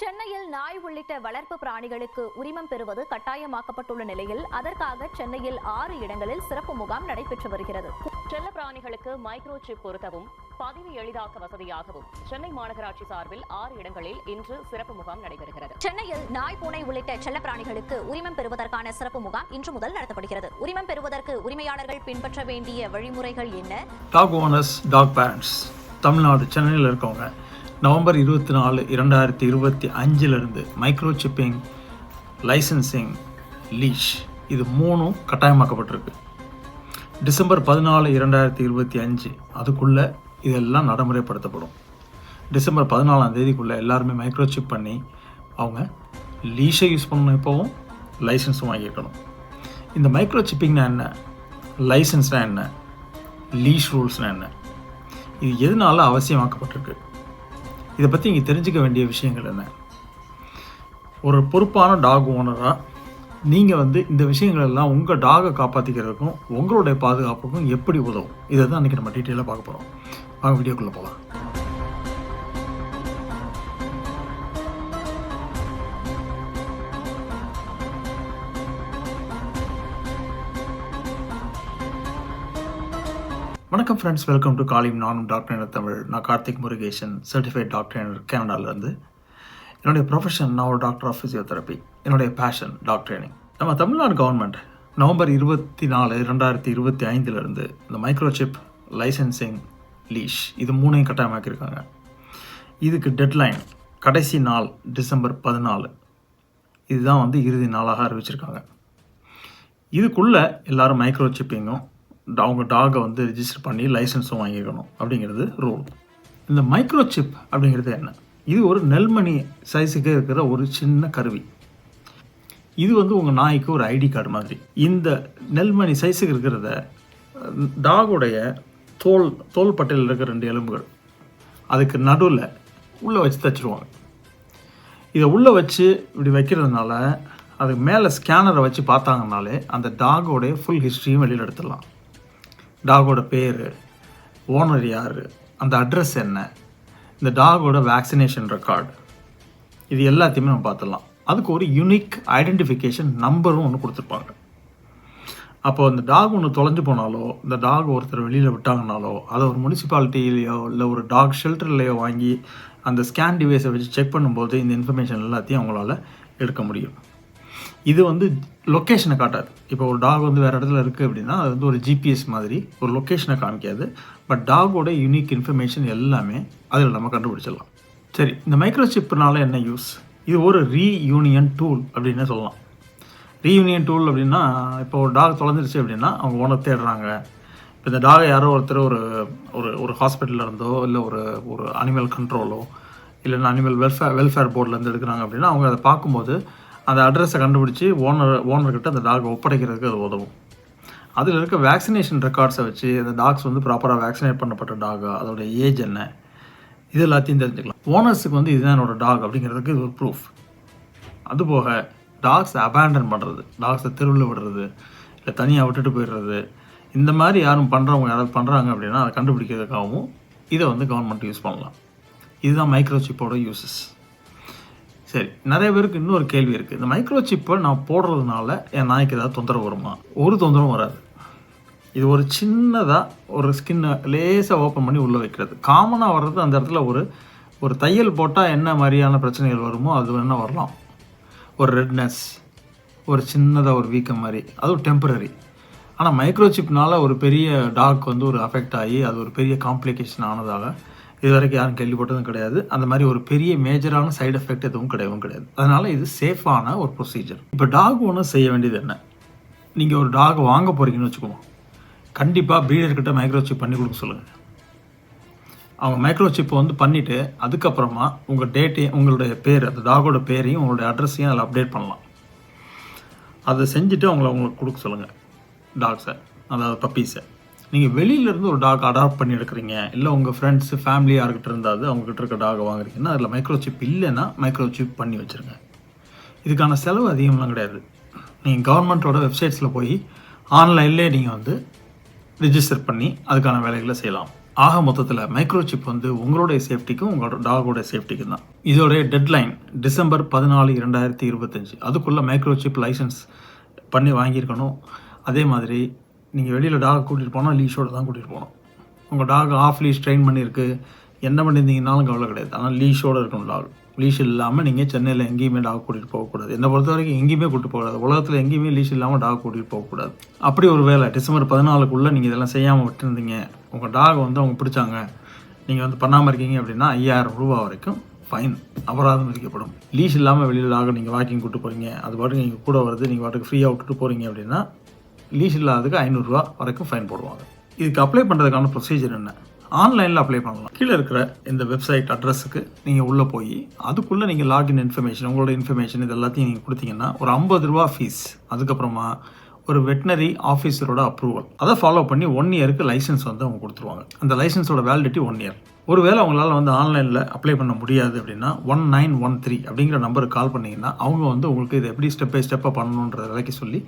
சென்னையில் நாய் உள்ளிட்ட வளர்ப்பு பிராணிகளுக்கு உரிமம் பெறுவது கட்டாயமாக்கப்பட்டுள்ள நிலையில் அதற்காக சென்னையில் ஆறு இடங்களில் சிறப்பு முகாம் நடைபெற்று வருகிறது. செல்ல பிராணிகளுக்கு மைக்ரோ சிப் பொருத்தவும் பதிவு எளிதாக்க வசதியாகவும் சென்னை மாநகராட்சி சார்பில் ஆறு இடங்களில் இன்று சிறப்பு முகாம் நடைபெறுகிறது. சென்னையில் நாய் பூனை உள்ளிட்ட செல்ல பிராணிகளுக்கு உரிமம் பெறுவதற்கான சிறப்பு முகாம் இன்று முதல் நடத்தப்படுகிறது. உரிமம் பெறுவதற்கு உரிமையாளர்கள் பின்பற்ற வேண்டிய வழிமுறைகள் என்ன? Dog owners dog parents Tamil Nadu சென்னையில் இருக்கவங்க நவம்பர் இருபத்தி நாலு இரண்டாயிரத்தி இருபத்தி அஞ்சிலிருந்து மைக்ரோ சிப்பிங் லைசன்சிங் லீஷ் இது மூணும் கட்டாயமாக்கப்பட்டிருக்கு. டிசம்பர் பதினாலு இரண்டாயிரத்தி இருபத்தி அஞ்சு அதுக்குள்ளே இதெல்லாம் நடைமுறைப்படுத்தப்படும். டிசம்பர் பதினாலாம் தேதிக்குள்ளே எல்லாருமே மைக்ரோ சிப் பண்ணி அவங்க லீஷை யூஸ் பண்ணணும் இப்போவும் லைசன்ஸும் வாங்கியிருக்கணும். இந்த மைக்ரோ சிப்பிங்னா என்ன? லைசன்ஸ்னால் என்ன? லீஷ் ரூல்ஸ்னால் என்ன? இது எதனால அவசியமாக்கப்பட்டிருக்கு? இதை பற்றி இங்கே தெரிஞ்சுக்க வேண்டிய விஷயங்கள் என்ன? ஒரு பொறுப்பான டாக் ஓனராக நீங்கள் வந்து இந்த விஷயங்கள் எல்லாம் உங்கள் டாகை காப்பாற்றிக்கிறதுக்கும் உங்களுடைய பாதுகாப்புக்கும் எப்படி உதவும்? இதை தான் அன்றைக்கி நம்ம டீட்டெயிலாக பார்க்க போகிறோம் வாங்க வீடியோக்குள்ளே போகலாம் வணக்கம் ஃப்ரெண்ட்ஸ் வெல்கம் டு காலிம் நானும் டாக்டர் என தமிழ். நான் கார்த்திக் முருகேசன் சர்டிஃபைட் டாக்டர் என கனடாலேருந்து என்னுடைய ப்ரொஃபஷன் நான் ஒரு டாக்டர் ஆஃப் ஃபிசியோதெரப்பி என்னுடைய பேஷன் டாக்டர் ட்ரைனிங் நம்ம தமிழ்நாடு கவர்மெண்ட் நவம்பர் இருபத்தி நாலு ரெண்டாயிரத்தி இருபத்தி ஐந்துலேருந்து இந்த மைக்ரோசிப் லைசன்சிங் லீஷ் இது மூணையும் கட்டாயமாக்கியிருக்காங்க. இதுக்கு டெட்லைன் கடைசி நாள் டிசம்பர் பதினாலு. இதுதான் வந்து இறுதி நாளாக அறிவிச்சிருக்காங்க. இதுக்குள்ளே எல்லோரும் மைக்ரோ சிப்பிங்கும் அவங்க டாகை வந்து ரிஜிஸ்டர் பண்ணி லைசன்ஸும் வாங்கிக்கணும் அப்படிங்கிறது ரூல் இந்த மைக்ரோ சிப் அப்படிங்கிறது என்ன? இது ஒரு நெல்மணி சைஸுக்கு இருக்கிற ஒரு சின்ன கருவி. இது வந்து உங்கள் நாய்க்கு ஒரு ஐடி கார்டு மாதிரி. இந்த நெல்மணி சைஸுக்கு இருக்கிறத டாகுடைய தோல் தோல் பட்டையில் இருக்கிற ரெண்டு எலும்புகள். அதுக்கு நடுவில் உள்ளே வச்சு தச்சிருவாங்க. இதை உள்ளே வச்சு இப்படி வைக்கிறதுனால அதுக்கு மேலே ஸ்கேனரை வச்சு பார்த்தாங்கனாலே அந்த டாகோடைய ஃபுல் ஹிஸ்ட்ரியும் வெளியில் எடுத்துடலாம். டாகோட பேர் ஓனர் யார் அந்த அட்ரஸ் என்ன இந்த டாகோட வேக்சினேஷன் ரெக்கார்டு இது எல்லாத்தையுமே நம்ம பார்த்துடலாம். அதுக்கு ஒரு யூனிக் ஐடென்டிஃபிகேஷன் நம்பரும் ஒன்று கொடுத்துருப்பாங்க. அப்போ அந்த டாக் ஒன்று தொலைஞ்சு போனாலோ இந்த டாக் ஒருத்தர் வெளியில் விட்டாங்கனாலோ அதை ஒரு முனிசிபாலிட்டியிலையோ இல்லை ஒரு டாக் ஷெல்டர்லையோ வாங்கி அந்த ஸ்கேன் டிவைஸை வச்சு செக் பண்ணும்போது இந்த இன்ஃபர்மேஷன் எல்லாத்தையும் அவங்களால எடுக்க முடியும். இது வந்து லொக்கேஷனை காட்டாது. இப்போ ஒரு டாக் வந்து வேறு இடத்துல இருக்குது அப்படின்னா அது வந்து ஒரு ஜிபிஎஸ் மாதிரி ஒரு லொக்கேஷனை காமிக்காது. பட் டாகோட யூனிக் இன்ஃபர்மேஷன் எல்லாமே அதில் நம்ம கண்டுபிடிச்சிடலாம். சரி இந்த மைக்ரோசிப்னால என்ன யூஸ் இது ஒரு ரீயூனியன் டூல் அப்படின்னு சொல்லலாம். ரீயூனியன் டூல் அப்படின்னா இப்போ ஒரு டாக் தொலைஞ்சிருச்சு அப்படின்னா அவங்க ஓனர் தேடுறாங்க. இப்போ இந்த டாகை யாரோ ஒருத்தர் ஒரு ஒரு ஒரு ஹாஸ்பிட்டலில் இருந்தோ இல்லை ஒரு ஒரு அனிமல் கண்ட்ரோலோ இல்லைன்னா அனிமல் வெல்ஃபேர் வெல்ஃபேர் போர்ட்லேருந்து எடுக்கிறாங்க அப்படின்னா அவங்க அதை பார்க்கும்போது அந்த அட்ரஸை கண்டுபிடிச்சி ஓனர் ஓனர்கிட்ட அந்த டாகை ஒப்படைக்கிறதுக்கு அது உதவும். அதில் இருக்க வேக்சினேஷன் ரெக்கார்ட்ஸை வச்சு அந்த டாக்ஸ் வந்து ப்ராப்பராக வேக்சினேட் பண்ணப்பட்ட டாகா அதோட ஏஜ் என்ன இது எல்லாத்தையும் தெரிஞ்சுக்கலாம். ஓனர்ஸுக்கு வந்து இதுதான் என்னோட டாக் அப்படிங்கிறதுக்கு இது ஒரு ப்ரூஃப் அதுபோக டாக்ஸை அபேண்டன் பண்ணுறது டாக்ஸை தெருவில் விடுறது இல்லை தனியாக விட்டுட்டு போயிடுறது இந்த மாதிரி யாரும் பண்ணுறவங்க யாராவது பண்ணுறாங்க அப்படின்னா அதை கண்டுபிடிக்கிறதுக்காகவும் இதை வந்து கவர்மெண்ட் யூஸ் பண்ணலாம். இதுதான் மைக்ரோசிப்போட யூசஸ் சரி நிறைய பேருக்கு இன்னொரு கேள்வி இருக்குது இந்த மைக்ரோ சிப்பை நான் போடுறதுனால என் நாய்க்கு ஏதாவது தொந்தரவு வருமா? ஒரு தொந்தரவும் வராது. இது ஒரு சின்னதாக ஒரு ஸ்கின்னை லேசாக ஓப்பன் பண்ணி உள்ளே வைக்கிறது. காமனாக வர்றது அந்த இடத்துல ஒரு ஒரு தையல் போட்டால் என்ன மாதிரியான பிரச்சனைகள் வருமோ அது வேணால் வரலாம். ஒரு ரெட்னஸ் ஒரு சின்னதாக ஒரு வீக்கம் மாதிரி. அதுவும் டெம்பரரி ஆனால் மைக்ரோசிப்னால ஒரு பெரிய டாக் வந்து ஒரு அஃபெக்ட் ஆகி அது ஒரு பெரிய காம்ப்ளிகேஷன் ஆனதாக இது வரைக்கும் யாரும் கேள்விப்பட்டதும் கிடையாது. அந்த மாதிரி ஒரு பெரிய மேஜரான சைடு எஃபெக்ட் எதுவும் கிடையவும் கிடையாது. அதனால இது சேஃபான ஒரு ப்ரொசீஜர் இப்போ டாக் ஒன்று செய்ய வேண்டியது என்ன? நீங்கள் ஒரு டாக் வாங்க போகிறீங்கன்னு வச்சுக்கோங்க. கண்டிப்பாக ப்ரீடர்கிட்ட மைக்ரோசிப் பண்ணி கொடுக்க சொல்லுங்கள் அவங்க மைக்ரோசிப்பை வந்து பண்ணிவிட்டு அதுக்கப்புறமா உங்கள் டேட்டையும் உங்களுடைய பேர் அந்த டாகோட பேரையும் உங்களுடைய அட்ரஸையும் அதில் அப்டேட் பண்ணலாம். அதை செஞ்சுட்டு அவங்கள அவங்களுக்கு கொடுக்க சொல்லுங்கள் டாக்ஸை அதாவது பப்பீஸை நீங்கள் வெளியிலேருந்து ஒரு டாக் அடாப்ட் பண்ணி எடுக்கிறீங்க இல்லை உங்கள் ஃப்ரெண்ட்ஸு ஃபேமிலி யார்கிட்ட இருந்தாது அவங்ககிட்ட இருக்க டாகை வாங்குறீங்கன்னா அதில் மைக்ரோசிப் இல்லைன்னா மைக்ரோசிப் பண்ணி வச்சுருங்க. இதுக்கான செலவு அதிகம்லாம் கிடையாது. நீங்கள் கவர்மெண்ட்டோட வெப்சைட்ஸில் போய் ஆன்லைன்லேயே நீங்கள் வந்து ரிஜிஸ்டர் பண்ணி அதுக்கான வேலைகளை செய்யலாம். ஆக மொத்தத்தில் மைக்ரோசிப் வந்து உங்களுடைய சேஃப்டிக்கும் உங்களோட டாகோட சேஃப்டிக்கும் தான். இதோடைய டெட்லைன் டிசம்பர் பதினாலு இரண்டாயிரத்தி இருபத்தஞ்சி. அதுக்குள்ளே மைக்ரோசிப் லைசன்ஸ் பண்ணி வாங்கியிருக்கணும். அதே மாதிரி நீங்கள் வெளியில் டாக் கூட்டிகிட்டு போனால் லீஷோடு தான் கூட்டிகிட்டு போகணும். உங்கள் டாக் ஆஃப் லீஷ் ட்ரெயின் பண்ணியிருக்கு. என்ன பண்ணியிருந்தீங்கனாலும் கவலை கிடையாது. ஆனால் லீஷோடு இருக்கணும் டாக் லீஷ் இல்லாமல் நீங்கள் சென்னையில் எங்கேயுமே டாக் கூட்டிகிட்டு போகக்கூடாது என்னை பொறுத்த வரைக்கும் எங்கேயுமே கூட்டிட்டு போகக்கூடாது உலகத்தில் எங்கேயுமே லீஷ் இல்லாமல் டாக் கூட்டிகிட்டு போகக்கூடாது அப்படி ஒரு வேலை. டிசம்பர் பதினாலுக்குள்ளே நீங்கள் இதெல்லாம் செய்யாமல் விட்டுருந்தீங்க. உங்கள் டாக் வந்து அவங்க பிடிச்சாங்க. நீங்கள் வந்து பண்ணாமல் இருக்கீங்க அப்படின்னா ஐயாயிரம் ரூபா வரைக்கும் ஃபைன் அபராதம் விதிக்கப்படும். லீஸ் இல்லாமல் வெளியில் டாக் நீங்கள் வாக்கிங் கூட்டு போகிறீங்க அது பாட்டுக்கு நீங்கள் கூட வருது நீங்கள் பாட்டுக்கு ஃப்ரீயாக விட்டுட்டு போகிறீங்க அப்படின்னா லீஸ் இல்லாததுக்கு ஐநூறுரூவா வரைக்கும் ஃபைன் போடுவாங்க. இதுக்கு அப்ளை பண்ணுறதுக்கான ப்ரொசீஜர் என்ன? ஆன்லைனில் அப்ளை பண்ணலாம். கீழே இருக்கிற இந்த வெப்சைட் அட்ரஸுக்கு நீங்கள் உள்ளே போய் அதுக்குள்ளே நீங்கள் லாகின் இன்ஃபர்மேஷன் உங்களோட இன்ஃபர்மேஷன் இது எல்லாத்தையும் நீங்கள் கொடுத்தீங்கன்னா ஒரு ஐம்பது ரூபா ஃபீஸ் அதுக்கப்புறமா ஒரு வெட்டினரி ஆஃபீஸரோட அப்ரூவல் அதை ஃபாலோ பண்ணி ஒன் இயருக்கு லைசன்ஸ் வந்து அவங்க கொடுத்துருவாங்க. அந்த லைசன்ஸோட வேலிடிட்டி ஒன் இயர் ஒருவேளை அவங்களால வந்து ஆன்லைனில் அப்ளை பண்ண முடியாது அப்படின்னா ஒன் நைன் ஒன் த்ரீ அப்படிங்கிற நம்பருக்கு கால் பண்ணிங்கன்னா அவங்க வந்து உங்களுக்கு இது எப்படி ஸ்டெப் பை ஸ்டெப்பாக பண்ணணுன்ற விலைக்கு சொல்லி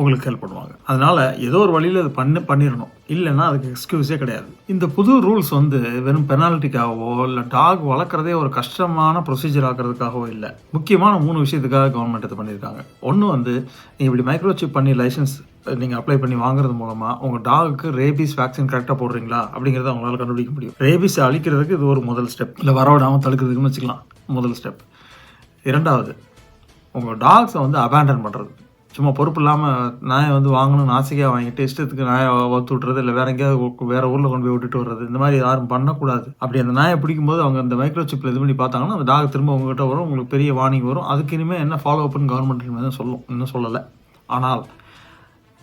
உங்களுக்கு ஹெல்ப் பண்ணுவாங்க. அதனால ஏதோ ஒரு வழியில் அது பண்ணி பண்ணிடணும். இல்லைன்னா அதுக்கு எக்ஸ்கியூஸே கிடையாது. இந்த புது ரூல்ஸ் வந்து வெறும் பெனால்ட்டிக்காகவோ இல்லை டாக் வளர்க்குறதே ஒரு கஷ்டமான ப்ரொசீஜர் ஆக்கிறதுக்காகவோ இல்லை. முக்கியமான மூணு விஷயத்துக்காக கவர்மெண்ட் இது பண்ணியிருக்காங்க. ஒன்று வந்து நீங்கள் இப்படி மைக்ரோசிப் பண்ணி லைசன்ஸ் நீங்கள் அப்ளை பண்ணி வாங்குறது மூலமாக உங்கள் டாகுக்கு ரேபிஸ் வேக்சின் கரெக்டாக போடுறீங்களா? அப்படிங்கிறத அவங்களால கண்டுபிடிக்க முடியும். ரேபிஸ் அழிக்கிறதுக்கு இது ஒரு முதல் ஸ்டெப் இல்லை வரவிடாமல் தடுக்கிறதுக்குன்னு வச்சுக்கலாம். முதல் ஸ்டெப் இரண்டாவது உங்கள் டாக்ஸை வந்து அபேண்டன் பண்ணுறது சும்மா பொறுப்பு இல்லாமல் நாயை வந்து வாங்கணும்னு ஆசைக்காக வாங்கிட்டு இஷ்டத்துக்கு நாயை வளர்த்து விட்றது இல்லை வேற எங்கேயாவது வேற ஊரில் கொண்டு போய் விட்டுட்டு வர்றது இந்த மாதிரி யாரும் பண்ணக்கூடாது. அப்படி அந்த நாயை பிடிக்கும்போது அவங்க அந்த மைக்ரோ சிப்பில் இது பண்ணி பார்த்தாங்கன்னா அந்த டாக் திரும்ப உங்ககிட்ட வரும் உங்களுக்கு பெரிய வார்னிங் வரும். அதுக்கு இனிமேல் என்ன ஃபாலோ அப்னு கவர்மெண்ட் தான் சொல்லும் இன்னும் சொல்லலை. ஆனால்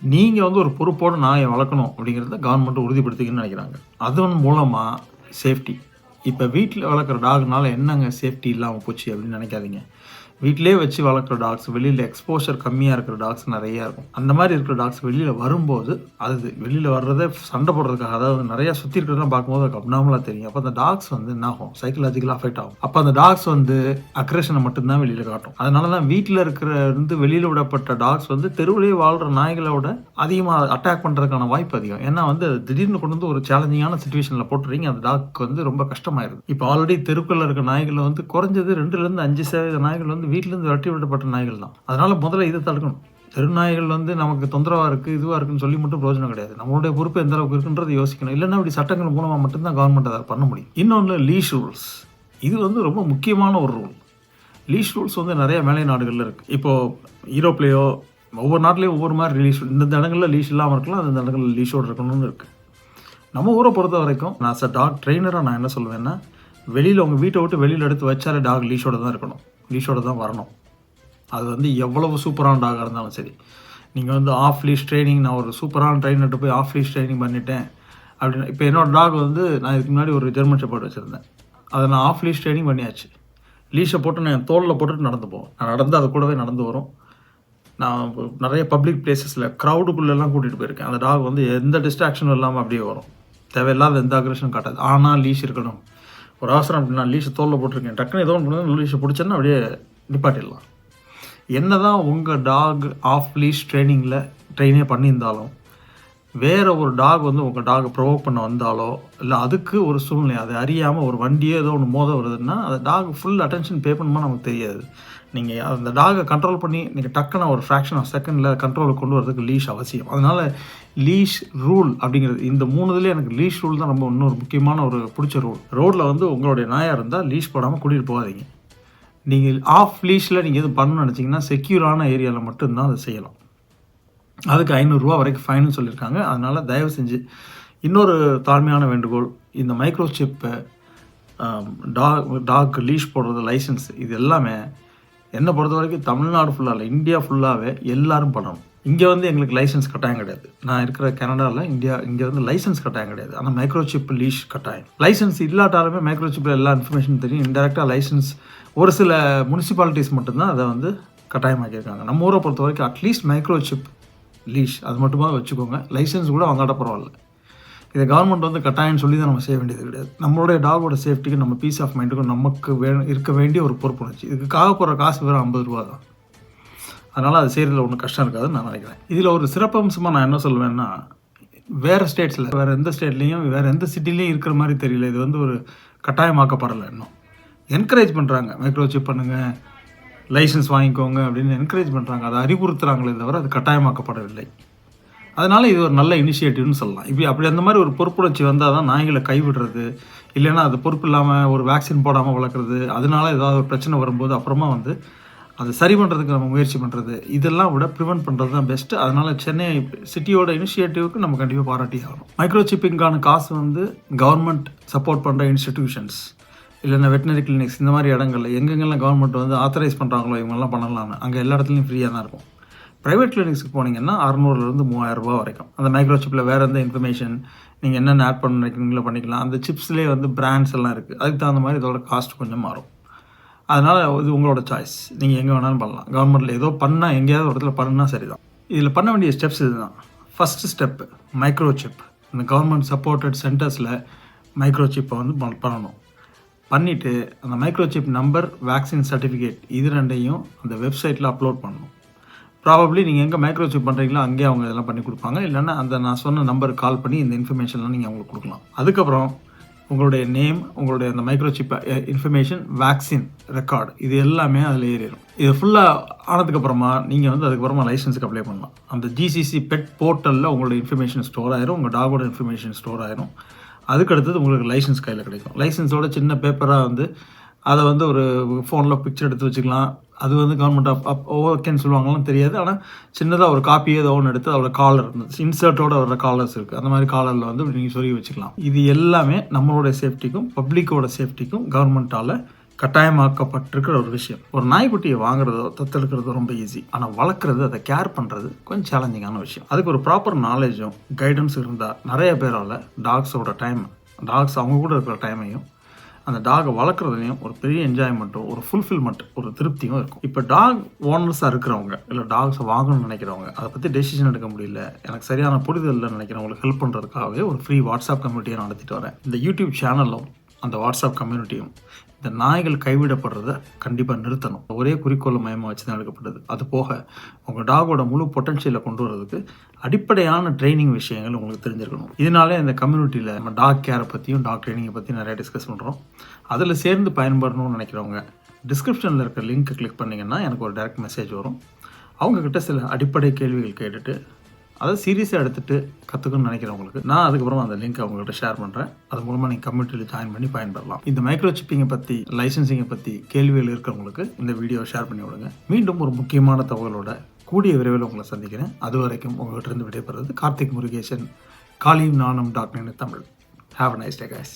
நீங்கள் வந்து ஒரு பொறுப்போடு நாயை வளர்க்கணும் அப்படிங்கிறத கவர்மெண்ட் உறுதிப்படுத்திக்கணும்னு நினைக்கிறாங்க. அதன் மூலமாக சேஃப்டி இப்போ வீட்டில் வளர்க்குற டாக்னால என்னங்க சேஃப்டி இல்லாமல் போச்சு அப்படின்னு நினைக்காதீங்க. வீட்டிலே வச்சு வளர்க்குற டாக்ஸ் வெளியில் எக்ஸ்போஷர் கம்மியாக இருக்கிற டாக்ஸ் நிறையா இருக்கும். அந்த மாதிரி இருக்கிற டாக்ஸ் வெளியில் வரும்போது அது வெளியில் வர்றதே சண்டை போடுறதுக்காக அதாவது நிறையா சுற்றி இருக்கிறதெல்லாம் பார்க்கும்போது அதுக்கு அப்னாமலாக தெரியும். அப்போ அந்த டாக்ஸ் வந்து என்ன ஆகும்? சைக்கலாஜிக்கலாக அஃபெக்ட் ஆகும். அப்போ அந்த டாக்ஸ் வந்து அக்ரேஷனை மட்டும்தான் வெளியில் காட்டும். அதனால தான் வீட்டில் இருக்கிற இருந்து வெளியில் விடப்பட்ட டாக்ஸ் வந்து தெருவிலேயே வாழ்கிற நாய்களோட அதிகமாக அட்டாக் பண்ணுறதுக்கான வாய்ப்பு அதிகம். ஏன்னா வந்து அது திடீர்னு கொண்டு வந்து ஒரு சேலஞ்சிங்கான சுச்சுவேஷனில் போட்டுறீங்க அந்த டாக் வந்து ரொம்ப கஷ்டமாயிருது. இப்போ ஆல்ரெடி தெருக்குள்ள இருக்க நாய்களை வந்து குறைஞ்சது ரெண்டுலேருந்து அஞ்சு சதவீத நாய்கள் வந்து வீட்டிலேருந்து விரட்டி விடப்பட்ட நாய்கள் தான். அதனால் முதல்ல இதை தடுக்கணும். தெரு நாய்கள் வந்து நமக்கு தொந்தரவாக இருக்குது இதுவாக இருக்குன்னு சொல்லி மட்டும் பிரயோஜனம் கிடையாது. நம்மளுடைய பொறுப்பு எந்த அளவுக்கு இருக்குன்றது யோசிக்கணும். இல்லைன்னா இப்படி சட்டங்கள் மூலமாக மட்டும்தான் கவர்மெண்ட் அதை பண்ண முடியும். இன்னொன்று லீஷ் ரூல்ஸ் இது வந்து ரொம்ப முக்கியமான ஒரு ரூல் லீஷ் ரூல்ஸ் வந்து நிறைய மேலை நாடுகளில் இருக்குது இப்போது யூரோப்லேயோ ஒவ்வொரு நாட்டிலையும் ஒவ்வொரு மாதிரி லீஷ் இந்த இடங்களில் லீஷ் இல்லாமல் இருக்கலாம் அந்த இடங்களில் லீஷோடு இருக்கணும்னு இருக்குது நம்ம ஊரை பொறுத்த வரைக்கும் நான் சார் டாக் ட்ரெயினராக நான் என்ன சொல்லுவேன்னா வெளியில் உங்கள் வீட்டை விட்டு வெளியில் எடுத்து வச்சாலே டாக் லீஷோடு தான் இருக்கணும். லீஷோடு தான் வரணும். அது வந்து எவ்வளவு சூப்பரான டாகாக இருந்தாலும் சரி. நீங்கள் வந்து ஆஃப் லீஷ் ட்ரைனிங் நான் ஒரு சூப்பரான ட்ரெயினர்கிட்ட போய் ஆஃப் லீஷ் ட்ரைனிங் பண்ணிட்டேன். அப்படின்னா இப்போ என்னோட டாக் வந்து நான் இதுக்கு முன்னாடி ஒரு ஜெர்மன் ஷெப்பர்ட் வச்சுருந்தேன். அதை நான் ஆஃப் லீஷ் ட்ரைனிங் பண்ணியாச்சு. லீஷை போட்டு நான் என் தோளில் போட்டுட்டு நடந்து போவேன். நான் நடந்து அது கூடவே நடந்து வரும். நான் நிறைய பப்ளிக் பிளேசஸில் க்ரௌடுக்குள்ளெல்லாம் கூட்டிகிட்டு போயிருக்கேன். அந்த டாக் வந்து எந்த டிஸ்ட்ராக்ஷனும் இல்லாமல் அப்படியே வரும். தேவையில்லாத எந்த அக்ரஷனும் காட்டாது. ஆனால் லீஷ் இருக்கணும். ஒரு அவசரம் அப்படின்னா லீஸை தோலில் போட்டிருக்கேன். டக்குன்னு ஏதோ ஒன்று லீஸை பிடிச்சேன்னா அப்படியே நிப்பாட்டிடலாம். என்னதான் உங்கள் டாக் ஆஃப் லீஸ் ட்ரைனிங்கில் ட்ரெயினே பண்ணியிருந்தாலும் வேறு ஒரு டாக் வந்து உங்கள் டாகை ப்ரொவோக் பண்ண வந்தாலோ இல்லை அதுக்கு ஒரு சூழ்நிலை அதை அறியாமல் ஒரு வண்டியே ஏதோ ஒன்று மோத வருதுன்னா அந்த டாக் ஃபுல் அட்டென்ஷன் பே பண்ணுமா நமக்கு தெரியாது. நீங்கள் அந்த டாகை கண்ட்ரோல் பண்ணி நீங்கள் டக்குன்னு ஒரு ஃப்ராக்ஷன் ஆஃப் செகண்டில் கண்ட்ரோலுக்கு கொண்டு வரதுக்கு லீஷ் அவசியம். அதனால் லீஷ் ரூல் அப்படிங்கிறது இந்த மூணுதுலேயே எனக்கு லீஷ் ரூல் தான் ரொம்ப இன்னொரு முக்கியமான ஒரு பிடிச்ச ரூல் ரோட்டில் வந்து உங்களுடைய நாயாக இருந்தால் லீஷ் போடாமல் கூட்டிகிட்டு போகாதீங்க. நீங்கள் ஆஃப் லீஷில் நீங்கள் எதுவும் பண்ணணும்னு நினச்சிங்கன்னா செக்யூரான ஏரியாவில் மட்டும்தான் அதை செய்யலாம். அதுக்கு ஐநூறுரூவா வரைக்கும் ஃபைன்னு சொல்லியிருக்காங்க. அதனால் தயவு செஞ்சு இன்னொரு தாழ்மையான வேண்டுகோள் இந்த மைக்ரோசிப்பு டாக் டாக் லீஷ் போடுறது லைசன்ஸ் இது எல்லாமே என்னை பொறுத்த வரைக்கும் தமிழ்நாடு ஃபுல்லாக இல்லை இந்தியா ஃபுல்லாகவே எல்லோரும் பண்ணணும். இங்கே வந்து எங்களுக்கு லைசன்ஸ் கட்டாயம் கிடையாது. நான் இருக்கிற கனடாவில் இந்தியா இங்கே வந்து லைசன்ஸ் கட்டாயம் கிடையாது. ஆனால் மைக்ரோ சிப் லீஷ் கட்டாயம். லைசன்ஸ் இல்லாட்டாலுமே மைக்ரோசிப்பில் எல்லா இன்ஃபர்மேஷன் தெரியும். இன்டெரக்டாக லைசன்ஸ் ஒரு சில முனிசிபாலிட்டிஸ் மட்டும்தான் அதை வந்து கட்டாயமாக்கியிருக்காங்க. நம்ம ஊரை பொறுத்த வரைக்கும் அட்லீஸ்ட் மைக்ரோ சிப் லீஷ் அது மட்டுமா வச்சுக்கோங்க. லைசன்ஸ் கூட வாங்காட்ட பரவாயில்ல. இதை கவர்மெண்ட் வந்து கட்டாயம் சொல்லி தான் நம்ம செய்ய வேண்டியது கிடையாது. நம்மளுடைய டாகோட சேஃப்டிக்கு நம்ம பீஸ் ஆஃப் மைண்டுக்கும் நமக்கு வே இருக்க வேண்டிய ஒரு பொறுப்புணர்ச்சி. இதுக்காக போகிற காசு வெறும் ஐம்பது ரூபா தான். அதனால் அது செய்கிறதுல ஒன்றும் கஷ்டம் இருக்காதுன்னு நான் நினைக்கிறேன். இதில் ஒரு சிறப்பம்சமாக நான் என்ன சொல்லுவேன்னா வேறு ஸ்டேட்ஸில் வேறு எந்த ஸ்டேட்லேயும் வேறு எந்த சிட்டிலையும் இருக்கிற மாதிரி தெரியல. இது வந்து ஒரு கட்டாயமாக்கப்படலை இன்னும். என்கரேஜ் பண்ணுறாங்க மைக்ரோசிப் பண்ணுங்கள் லைசன்ஸ் வாங்கிக்கோங்க அப்படின்னு என்கரேஜ் பண்ணுறாங்க அதை அறிவுறுத்துறாங்களே தவிர அது கட்டாயமாக்கப்படவில்லை. அதனால் இது ஒரு நல்ல இனிஷியேட்டிவ்னு சொல்லலாம். இப்படி அப்படி அந்த மாதிரி ஒரு பொறுப்புணர்ச்சி வந்தால் தான் நாய்களை கைவிடுறது. இல்லைன்னா அது பொறுப்பு இல்லாமல் ஒரு வேக்சின் போடாமல் வளர்க்குறது. அதனால ஏதாவது ஒரு பிரச்சனை வரும்போது அப்புறமா வந்து அதை சரி பண்ணுறதுக்கு நம்ம முயற்சி பண்ணுறது இதெல்லாம் விட ப்ரிவென்ட் பண்ணுறது தான் பெஸ்ட்டு அதனால் சென்னை சிட்டியோட இனிஷியேட்டிவ்க்கு நம்ம கண்டிப்பாக பாராட்டி ஆகணும். மைக்ரோ சிப்பிங்கான காசு வந்து கவர்மெண்ட் சப்போர்ட் பண்ணுற இன்ஸ்டிடியூஷன்ஸ் இல்லைன்னா வெட்டினரி கிளினிக்ஸ் இந்த மாதிரி இடங்கள்ல எங்கெங்கெல்லாம் கவர்மெண்ட் வந்து ஆத்தரைஸ் பண்ணுறாங்களோ இவங்கெல்லாம் பண்ணலாம்னு. அங்கே எல்லா இடத்துலையும் ஃப்ரீயாக தான் இருக்கும். ப்ரைவேட் கிளினிக்ஸுக்கு போனீங்கன்னா அறநூறுலேருந்து மூவாயிரம் ரூபா வரைக்கும். அந்த மைக்ரோ சிப்பில் வேறு எந்த இன்ஃபர்மேஷன் நீங்கள் என்னென்ன ஆட் பண்ண நினைக்கிறீங்களோ பண்ணிக்கலாம். அந்த சிப்ஸ்லேயே வந்து பிராண்ட்ஸ் எல்லாம் இருக்குது அதுக்கு தகுந்த மாதிரி இதோட காஸ்ட் கொஞ்சம் மாறும். அதனால் இது உங்களோட சாய்ஸ் நீங்கள் எங்கே வேணாலும் பண்ணலாம். கவர்மெண்ட்டில் ஏதோ பண்ணால் எங்கேயாவது ஒரு இடத்துல பண்ணால் சரி தான் இதில் பண்ண வேண்டிய ஸ்டெப்ஸ் இதுதான். ஃபஸ்ட்டு ஸ்டெப்பு மைக்ரோ சிப் இந்த கவர்மெண்ட் சப்போர்ட்டட் சென்டர்ஸில் மைக்ரோ சிப்பை வந்து பண்ணணும். பண்ணிவிட்டு அந்த micro chip number vaccine certificate இது ரெண்டையும் அந்த வெப்சைட்டில் அப்லோட் பண்ணணும். ப்ராபப்ளி நீங்கள் எங்கே மைக்ரோ சிப் பண்ணுறீங்களோ அங்கேயே அவங்க இதெல்லாம் பண்ணி கொடுப்பாங்க. இல்லைன்னா அந்த நான் சொன்ன நம்பருக்கு கால் பண்ணி இந்த இன்ஃபர்மேஷன்லாம் நீங்கள் அவங்களுக்கு கொடுக்கலாம். அதுக்கப்புறம் உங்களுடைய நேம் உங்களுடைய அந்த மைக்ரோசிப் இன்ஃபர்மேஷன் வேக்சின் ரெக்கார்டு இது எல்லாமே அதில் ஏறிடும். இது ஃபுல்லாக ஆனதுக்கப்புறமா நீங்கள் வந்து அதுக்கப்புறமா லைசன்ஸுக்கு அப்ளை பண்ணலாம். அந்த ஜிசிசி பெட் போர்ட்டலில் உங்களோட இன்ஃபர்மேஷன் ஸ்டோர் ஆயிரும் உங்கள் டாகோட இன்ஃபர்மேஷன் ஸ்டோர் ஆயிரும். அதுக்கு அடுத்தது உங்களுக்கு லைசன்ஸ் கையில் கிடைக்கும். லைசன்ஸோட சின்ன பேப்பராக வந்து அதை வந்து ஒரு ஃபோனில் பிக்சர் எடுத்து வச்சுக்கலாம். அது வந்து கவர்மெண்ட் அப் அப் ஓகேன்னு சொல்லுவாங்களாம் தெரியாது. ஆனால் சின்னதாக ஒரு காப்பி ஏதோ ஒன்று எடுத்து அதோட காலர் இன்சர்ட்டோட வர காலர்ஸ் இருக்குது அந்த மாதிரி காலரில் வந்து நீங்கள் சொல்லி வச்சுக்கலாம். இது எல்லாமே நம்மளோட சேஃப்டிக்கும் பப்ளிக்கோட சேஃப்டிக்கும் கவர்மெண்ட்டால் கட்டாயமாக்கப்பட்டிருக்கிற ஒரு விஷயம். ஒரு நாய்க்குட்டியை வாங்குறதோ தத்தெடுக்கிறதோ ரொம்ப ஈஸி ஆனால் வளர்க்குறது அதை கேர் பண்ணுறது கொஞ்சம் சேலஞ்சிங்கான விஷயம். அதுக்கு ஒரு ப்ராப்பர் நாலேஜும் கைடன்ஸ் இருந்தால் நிறைய பேரால் டாக்ஸோட டைம் டாக்ஸ் அவங்க கூட இருக்கிற டைமையும் அந்த டாகை வளர்க்குறதுலையும் ஒரு பெரிய என்ஜாய்மெண்ட்டும் ஒரு ஃபுல்ஃபில்மெண்ட் ஒரு திருப்தியும் இருக்கும். இப்போ டாக் ஓனர்ஸாக இருக்கிறவங்க இல்லை டாக்ஸை வாங்கணும்னு நினைக்கிறவங்க அதை பற்றி டெசிஷன் எடுக்க முடியல எனக்கு சரியான புரிதல் இல்லை நினைக்கிறவங்களுக்கு ஹெல்ப் பண்ணுறதுக்காகவே ஒரு ஃப்ரீ வாட்ஸ்அப் கம்யூனிட்டியை நான் நடத்திட்டு வரேன். இந்த யூடியூப் சேனலும் அந்த வாட்ஸ்அப் கம்யூனிட்டியும் இந்த நாய்கள் கைவிடப்படுறத கண்டிப்பாக நிறுத்தணும். ஒரே குறிக்கோள் மயமாக வச்சு தான் எடுக்கப்பட்டது அது போக உங்கள் டாகோட முழு பொட்டன்ஷியலை கொண்டு வரதுக்கு அடிப்படையான ட்ரைனிங் விஷயங்கள் உங்களுக்கு தெரிஞ்சிருக்கணும். இதனாலே இந்த கம்யூனிட்டியில் நம்ம டாக் கேரை பற்றியும் டாக் ட்ரைனிங்கை பற்றி நிறைய டிஸ்கஸ் பண்ணுறோம் அதில் சேர்ந்து பயன்படணும்னு நினைக்கிறவங்க டிஸ்கிரிப்ஷனில் இருக்க லிங்க்கை கிளிக் பண்ணிங்கன்னா எனக்கு ஒரு டைரக்ட் மெசேஜ் வரும். அவங்கக்கிட்ட சில அடிப்படை கேள்விகள் கேட்டுட்டு அதை சீரியஸாக எடுத்துகிட்டு கற்றுக்கணும்னு நினைக்கிறவங்களுக்கு நான் அதுக்கப்புறம் அந்த லிங்க் அவங்கள்ட்ட ஷேர் பண்ணுறேன் அது மூலமாக நீங்கள் கம்யூனிட்டியில் ஜாயின் பண்ணி பயன்பெறலாம். இந்த மைக்ரோ சிப்பிங்கை பற்றி லைசன்சிங்கை பற்றி கேள்விகள் இருக்கிறவங்களுக்கு இந்த வீடியோவை ஷேர் பண்ணி விடுங்க. மீண்டும் ஒரு முக்கியமான தகவலோட கூடிய விரைவில் உங்களை சந்திக்கிறேன். அது வரைக்கும் உங்கள்கிட்ட இருந்து விடைபெறுறது கார்த்திக் முருகேசன் காலியும் நானும் doctor Tamil. Have a nice day guys